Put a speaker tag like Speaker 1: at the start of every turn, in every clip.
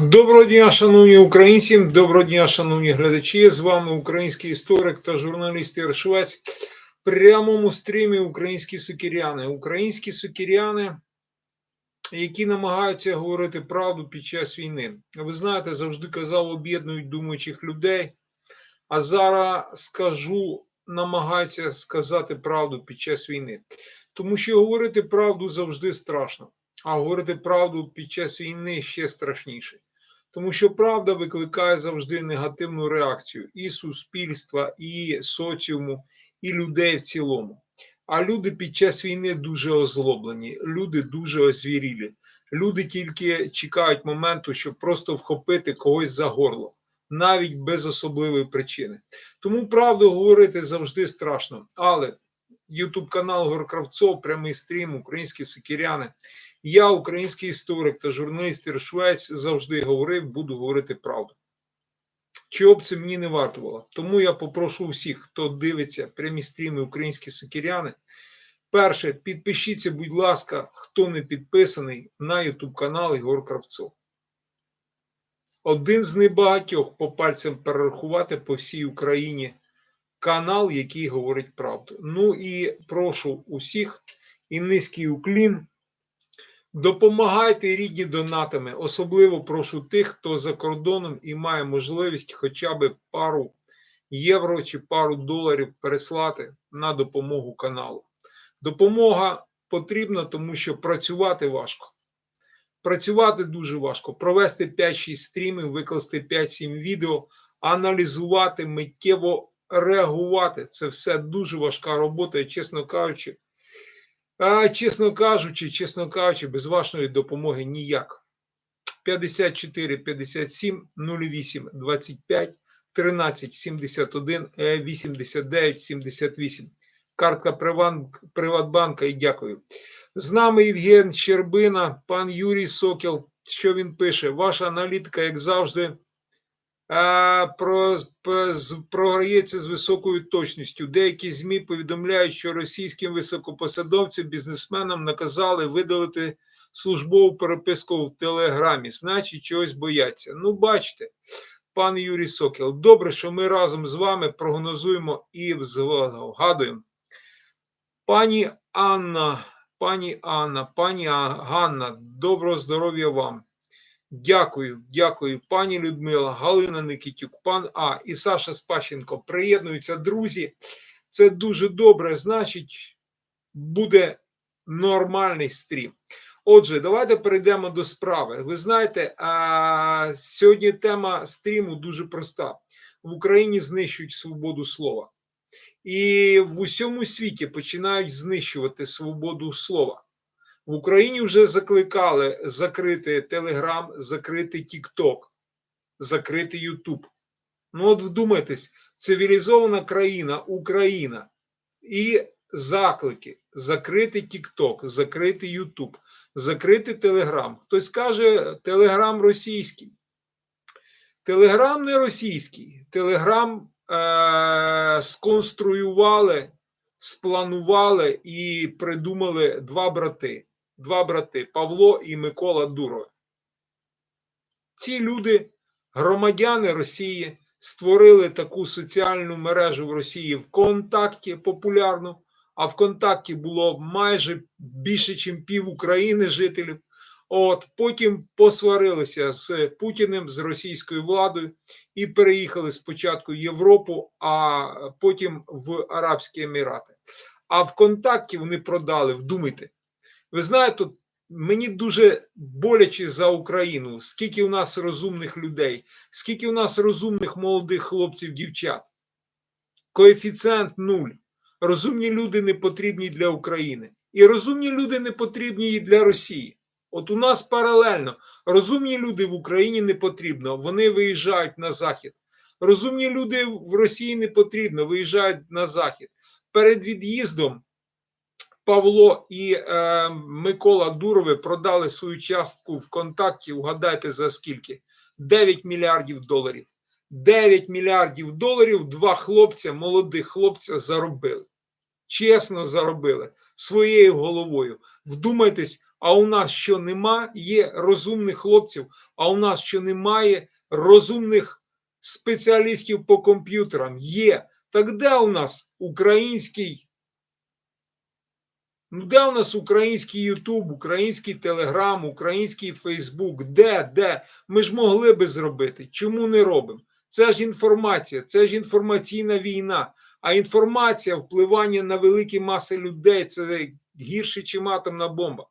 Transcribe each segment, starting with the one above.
Speaker 1: Доброго дня, шановні українці, доброго дня, шановні глядачі. З вами український історик та журналіст Ігор Швець. В прямому стрімі українські сукіряни. Українські сукіряни, які намагаються говорити правду під час війни. Ви знаєте, завжди казав, об'єднують думаючих людей. А зараз скажу, намагаються сказати правду під час війни. Тому що говорити правду завжди страшно а говорити правду під час війни ще страшніше. Тому що правда викликає завжди негативну реакцію і суспільства, і соціуму, і людей в цілому. А люди під час війни дуже озлоблені, люди дуже озвірілі. Люди тільки чекають моменту, щоб просто вхопити когось за горло, навіть без особливої причини. Тому правду говорити завжди страшно. Але Ютуб канал Гор Кравцов, прямий стрім, українські сикіряни. Я, український історик та журналіст Ір Швець, завжди говорив, буду говорити правду. Чого б це мені не вартувало. Тому я попрошу всіх, хто дивиться прямі стріми українські сукіряни. Перше, підпишіться, будь ласка, хто не підписаний на YouTube канал Ігор Кравцов. Один з небагатьох по пальцям перерахувати по всій Україні канал, який говорить правду. Ну і прошу усіх і низький уклін. Допомагайте рідні донатами. Особливо прошу тих, хто за кордоном і має можливість хоча б пару євро чи пару доларів переслати на допомогу каналу. Допомога потрібна, тому що працювати важко. Працювати дуже важко. Провести 5-6 стрімів, викласти 5-7 відео, аналізувати, миттєво реагувати. Це все дуже важка робота, і, чесно кажучи. Чесно кажучи, чесно кажучи, без вашої допомоги ніяк. 54 57 08 25 13 71 89 78. Картка Приватбанка і дякую. З нами Євген Щербина, пан Юрій Сокіл. Що він пише? Ваша аналітика, як завжди, про, програється з високою точністю. Деякі ЗМІ повідомляють, що російським високопосадовцям, бізнесменам наказали видалити службову переписку в Телеграмі, значить, чогось бояться. Ну, бачите, пан Юрій Сокіл, добре, що ми разом з вами прогнозуємо і вгадуємо. Пані Анна, пані Анна, пані Ганна, доброго здоров'я вам. Дякую, дякую, пані Людмила, Галина Никитюк, пан А і Саша Спащенко приєднуються, друзі. Це дуже добре. Значить, буде нормальний стрім. Отже, давайте перейдемо до справи. Ви знаєте, а, сьогодні тема стріму дуже проста: в Україні знищують свободу слова, і в усьому світі починають знищувати свободу слова. В Україні вже закликали закрити Телеграм, закрити Тікток, закрити Ютуб. Ну, от вдумайтесь, цивілізована країна, Україна і заклики закрити Тікток, закрити Ютуб, закрити Телеграм. Хтось каже, Телеграм російський. Телеграм не російський. Телеграм е- сконструювали, спланували і придумали два брати. Два брати Павло і Микола Дурове. Ці люди, громадяни Росії, створили таку соціальну мережу в Росії ВКонтакті популярну, а ВКонтакті було майже більше, ніж пів України жителів. От потім посварилися з Путіним, з російською владою і переїхали спочатку в Європу, а потім в Арабські Емірати. А ВКонтакті вони продали, вдумайте. Ви знаєте, мені дуже боляче за Україну, скільки у нас розумних людей, скільки у нас розумних молодих хлопців, дівчат. Коефіцієнт нуль. Розумні люди не потрібні для України. І розумні люди не потрібні і для Росії. От у нас паралельно розумні люди в Україні не потрібно, вони виїжджають на захід. Розумні люди в Росії не потрібно, виїжджають на захід. Перед від'їздом Павло і е, Микола Дурови продали свою частку ВКонтакті. Угадайте за скільки? 9 мільярдів доларів. 9 мільярдів доларів два хлопця, молодих хлопця, заробили. Чесно заробили своєю головою. Вдумайтесь, А у нас що нема, є розумних хлопців, а у нас що немає розумних спеціалістів по комп'ютерам. Є. Так де у нас український? Ну, де у нас український Ютуб, український Телеграм, український Фейсбук? Де? Де? Ми ж могли би зробити. Чому не робимо? Це ж інформація, це ж інформаційна війна. А інформація, впливання на великі маси людей це гірше, чим атомна бомба.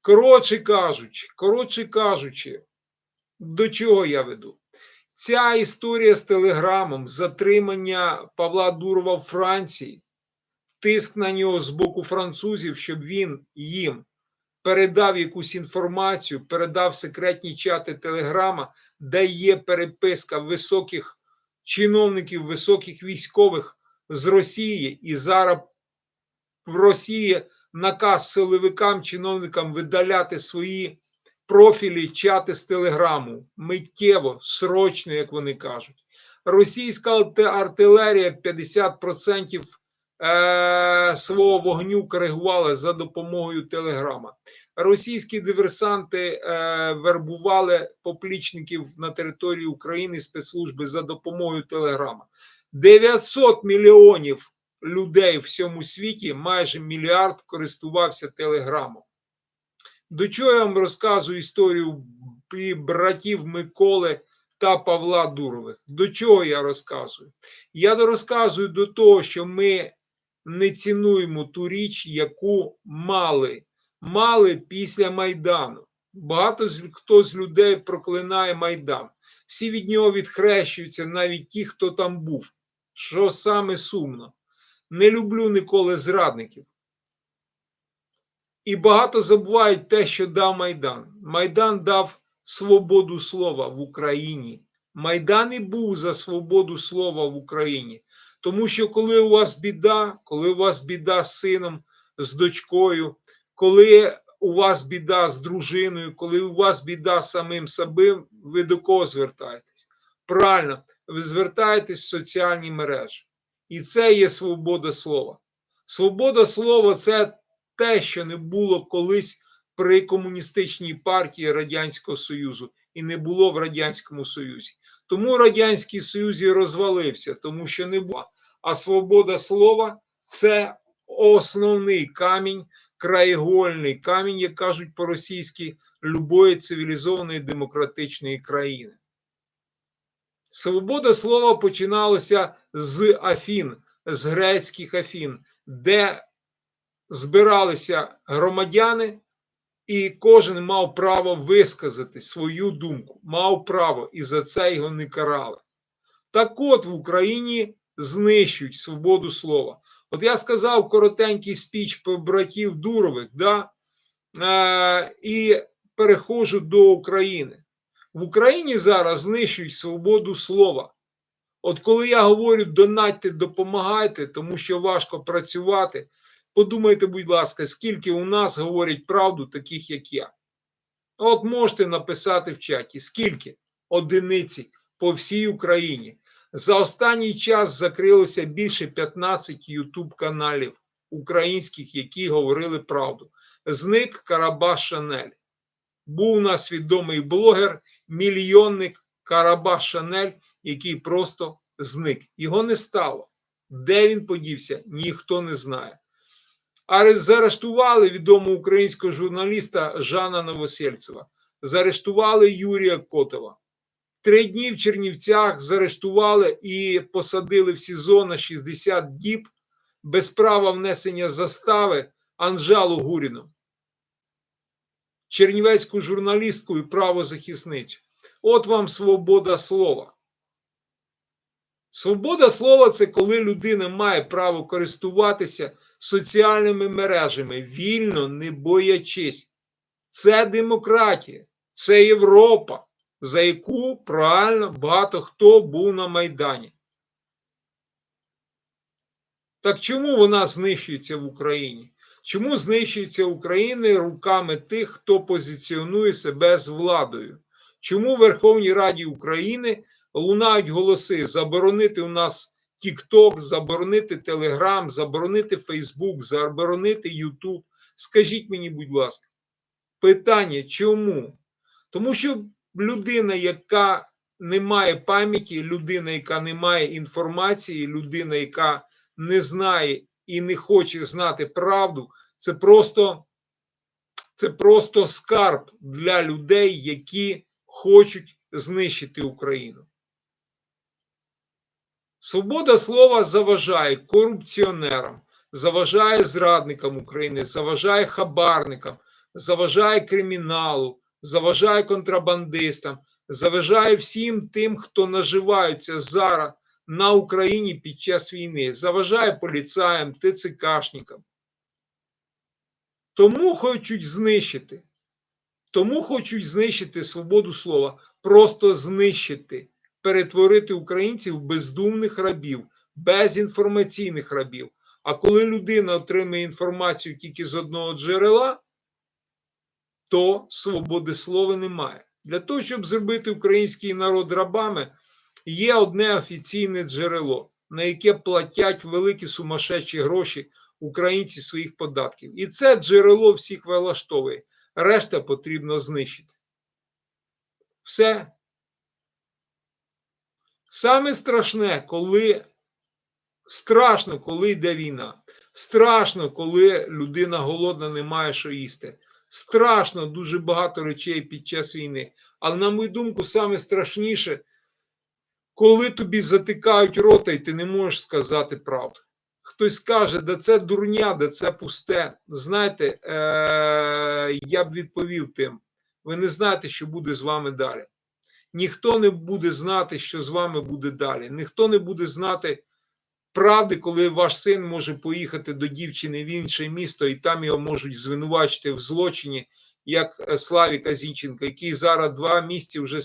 Speaker 1: Коротше кажучи, коротше кажучи, до чого я веду? Ця історія з телеграмом, затримання Павла Дурова в Франції, тиск на нього з боку французів, щоб він їм передав якусь інформацію, передав секретні чати Телеграма, де є переписка високих чиновників, високих військових з Росії, і зараз в Росії наказ силовикам, чиновникам видаляти свої профілі, чати з Телеграму миттєво, срочно, як вони кажуть. Російська артилерія 50% е, свого вогню коригувала за допомогою Телеграма. Російські диверсанти е, вербували поплічників на території України спецслужби за допомогою Телеграма. 900 мільйонів людей в всьому світі, майже мільярд користувався Телеграмом. До чого я вам розказую історію братів Миколи та Павла Дурових? До чого я розказую? Я розказую до того, що ми не цінуємо ту річ, яку мали, мали після Майдану. Багато хто з людей проклинає Майдан. Всі від нього відхрещуються, навіть ті, хто там був. Що саме сумно. Не люблю ніколи зрадників. І багато забувають те, що дав Майдан. Майдан дав свободу слова в Україні. Майдан і був за свободу слова в Україні. Тому що коли у вас біда, коли у вас біда з сином, з дочкою, коли у вас біда з дружиною, коли у вас біда з самим собою, ви до кого звертаєтесь? Правильно, ви звертаєтесь в соціальні мережі. І це є свобода слова. Свобода слова це те, що не було колись при комуністичній партії Радянського Союзу і не було в Радянському Союзі. Тому Радянський Союз і розвалився, тому що не було. А свобода слова це основний камінь, краєгольний камінь, як кажуть по-російськи, любої цивілізованої демократичної країни. Свобода слова починалася з Афін, з грецьких Афін, де збиралися громадяни, і кожен мав право висказати свою думку, мав право, і за це його не карали. Так от в Україні знищують свободу слова. От я сказав коротенький спіч про братів Дурових, да? е, і переходжу до України. В Україні зараз знищують свободу слова. От коли я говорю донатьте, допомагайте, тому що важко працювати, подумайте, будь ласка, скільки у нас говорять правду, таких як я. От можете написати в чаті, скільки одиниці по всій Україні. За останній час закрилося більше 15 Ютуб каналів українських, які говорили правду. Зник Карабаш Шанель. Був у нас відомий блогер, мільйонник Карабаш Шанель, який просто зник. Його не стало. Де він подівся, ніхто не знає. Заарештували відомого українського журналіста Жана Новосельцева. Заарештували Юрія Котова. Три дні в Чернівцях заарештували і посадили в СІЗО на 60 діб без права внесення застави Анжалу Гуріну, чернівецьку журналістку і правозахисницю. От вам свобода слова. Свобода слова це коли людина має право користуватися соціальними мережами, вільно, не боячись. Це демократія, це Європа, за яку правильно багато хто був на Майдані. Так чому вона знищується в Україні? Чому знищується Україна руками тих, хто позиціонує себе з владою? Чому в Верховній Раді України лунають голоси заборонити у нас TikTok, заборонити Telegram, заборонити Facebook, заборонити YouTube? Скажіть мені, будь ласка, Питання чому? Тому що людина, яка не має пам'яті, людина, яка не має інформації, людина, яка не знає і не хоче знати правду, це просто, це просто скарб для людей, які хочуть знищити Україну. Свобода слова заважає корупціонерам, заважає зрадникам України, заважає хабарникам, заважає криміналу, заважає контрабандистам, заважає всім тим, хто наживаються зараз на Україні під час війни, заважає поліцаям, ТЦКшникам. Тому хочуть знищити. Тому хочуть знищити свободу слова, просто знищити, перетворити українців в бездумних рабів, безінформаційних рабів. А коли людина отримує інформацію тільки з одного джерела, то свободи слова немає. Для того, щоб зробити український народ рабами, є одне офіційне джерело, на яке платять великі сумасшедші гроші українці своїх податків. І це джерело всіх влаштовує. Решта потрібно знищити. Все. Саме страшне, коли страшно, коли йде війна. Страшно, коли людина голодна, не має що їсти. Страшно дуже багато речей під час війни. Але, на мою думку, саме страшніше, коли тобі затикають рота, і ти не можеш сказати правду. Хтось каже, да це дурня, да це пусте. Знаєте, е- я б відповів тим: ви не знаєте, що буде з вами далі. Ніхто не буде знати, що з вами буде далі. Ніхто не буде знати правди, коли ваш син може поїхати до дівчини в інше місто, і там його можуть звинувачити в злочині, як Славіка Зінченка, який зараз два місяці вже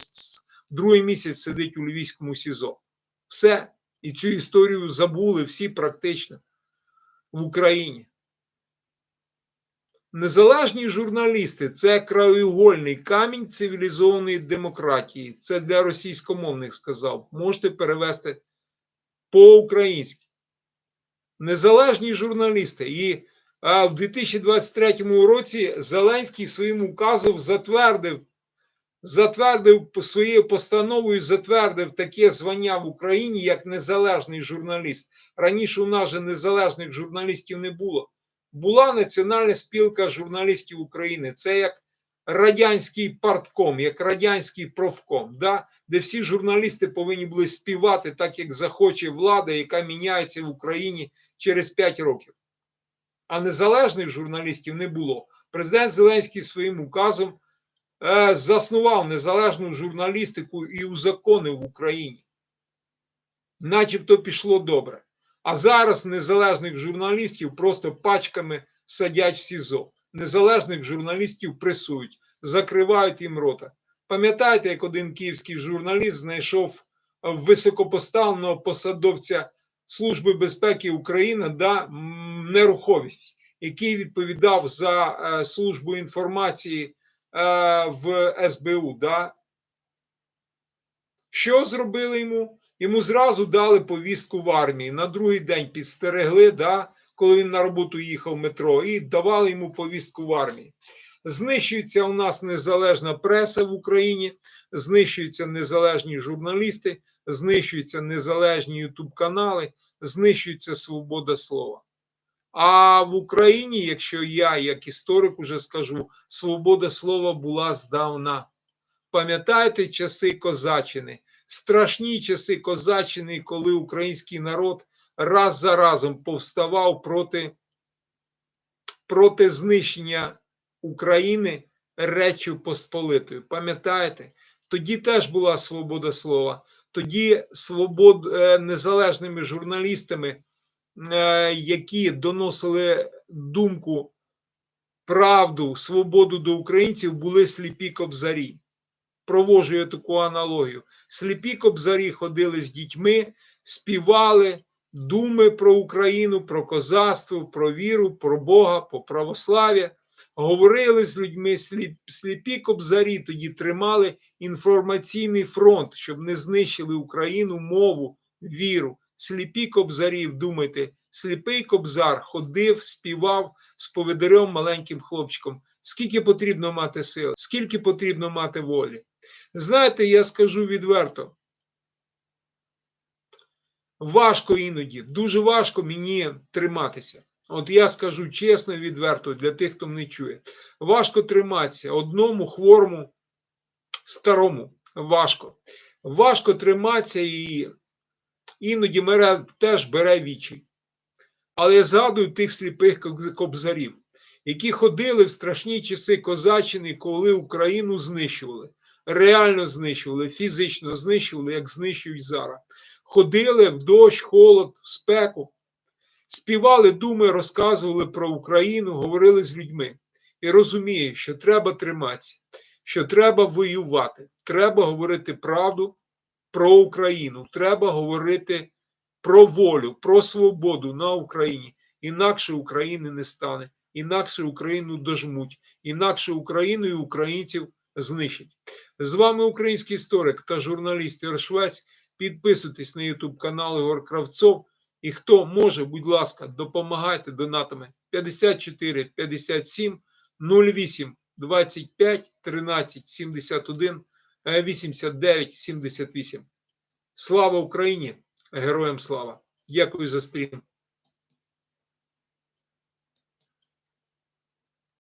Speaker 1: другий місяць сидить у Львівському СІЗО. Все. І цю історію забули всі практично в Україні. Незалежні журналісти це краєугольний камінь цивілізованої демократії. Це для російськомовних сказав. Можете перевести по-українськи. Незалежні журналісти. І а, в 2023 році Зеленський своїм указом затвердив затвердив своєю постановою, затвердив таке звання в Україні як незалежний журналіст. Раніше у нас же незалежних журналістів не було. Була Національна спілка журналістів України. Це як радянський партком, як радянський профком, да? де всі журналісти повинні були співати так, як захоче влада, яка міняється в Україні через 5 років. А незалежних журналістів не було. Президент Зеленський своїм указом Е, заснував незалежну журналістику і узаконив в Україні. Начебто пішло добре. А зараз незалежних журналістів просто пачками садять в СІЗО. Незалежних журналістів пресують, закривають їм рота. Пам'ятаєте, як один київський журналіст знайшов високопоставленого посадовця Служби безпеки України да, нерухомість, який відповідав за е, службу інформації Е, в СБУ. Да? Що зробили йому? Йому зразу дали повістку в армії. На другий день підстерегли, да, коли він на роботу їхав в метро, і давали йому повістку в армії. Знищується у нас незалежна преса в Україні, знищуються незалежні журналісти, знищуються незалежні ютуб-канали, знищується свобода слова. А в Україні, якщо я, як історик, уже скажу, свобода слова була здавна. Пам'ятаєте часи Козаччини? Страшні часи Козаччини, коли український народ раз за разом повставав проти, проти знищення України Речю Посполитою. Пам'ятаєте? Тоді теж була свобода слова, тоді свобод, е, незалежними журналістами. Е, які доносили думку, правду, свободу до українців, були сліпі кобзарі. Провожу я таку аналогію. Сліпі кобзарі ходили з дітьми, співали думи про Україну, про козацтво, про віру, про Бога, про православ'я. Говорили з людьми, сліпі кобзарі тоді тримали інформаційний фронт, щоб не знищили Україну, мову, віру сліпі кобзарі, думайте, сліпий кобзар ходив, співав з поведерем маленьким хлопчиком. Скільки потрібно мати сил, скільки потрібно мати волі. Знаєте, я скажу відверто. Важко іноді, дуже важко мені триматися. От я скажу чесно і відверто для тих, хто мене чує. Важко триматися одному хворому, старому. Важко. Важко триматися і іноді мене теж бере вічі. Але я згадую тих сліпих кобзарів, які ходили в страшні часи козаччини, коли Україну знищували. Реально знищували, фізично знищували, як знищують зараз. Ходили в дощ, холод, в спеку, співали думи, розказували про Україну, говорили з людьми. І розумію, що треба триматися, що треба воювати, треба говорити правду про Україну, треба говорити про волю, про свободу на Україні. Інакше України не стане, інакше Україну дожмуть, інакше Україну і українців знищать. З вами український історик та журналіст Ігор Швець. Підписуйтесь на YouTube канал Ігор Кравцов. І хто може, будь ласка, допомагайте донатами 54 57 08 25 13 71 е, 89 78. Слава Україні! Героям слава! Дякую за стрім.